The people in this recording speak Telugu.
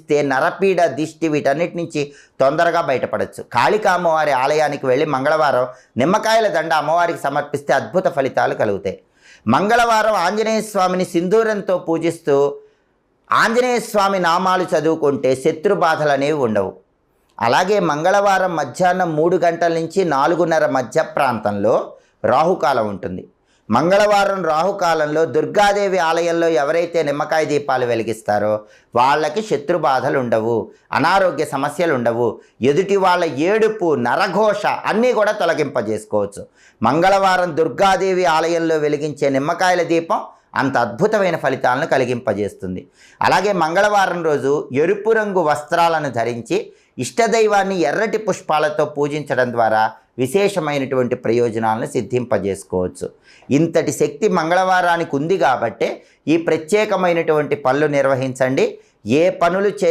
ఇస్తే నరపీడ దిష్టి వీటన్నిటి నుంచి తొందరగా బయటపడవచ్చు కాళికా అమ్మవారి ఆలయానికి వెళ్ళి మంగళవారం నిమ్మకాయల దండ అమ్మవారికి సమర్పిస్తే అద్భుత ఫలితాలు కలుగుతాయి. మంగళవారం ఆంజనేయ స్వామిని సింధూరంతో పూజిస్తూ ఆంజనేయ స్వామి నామాలు చదువుకుంటే శత్రు బాధలు అనేవి ఉండవు. అలాగే మంగళవారం మధ్యాహ్నం మూడు గంటల నుంచి నాలుగున్నర మధ్య ప్రాంతంలో రాహుకాలం ఉంటుంది. మంగళవారం రాహుకాలంలో దుర్గాదేవి ఆలయంలో ఎవరైతే నిమ్మకాయ దీపాలు వెలిగిస్తారో వాళ్ళకి శత్రు బాధలు ఉండవు అనారోగ్య సమస్యలు ఉండవు ఎదుటి వాళ్ళ ఏడుపు నరఘోష అన్నీ కూడా తొలగింపజేసుకోవచ్చు. మంగళవారం దుర్గాదేవి ఆలయంలో వెలిగించే నిమ్మకాయల దీపం అంత అద్భుతమైన ఫలితాలను కలిగింపజేస్తుంది. అలాగే మంగళవారం రోజు ఎరుపు రంగు వస్త్రాలను ధరించి ఇష్టదైవాన్ని ఎర్రటి పుష్పాలతో పూజించడం ద్వారా విశేషమైనటువంటి ప్రయోజనాలను సిద్ధింపజేసుకోవచ్చు. ఇంతటి శక్తి మంగళవారానికి ఉంది కాబట్టే ఈ ప్రత్యేకమైనటువంటి పనులు నిర్వహించండి. ఏ పనులు చే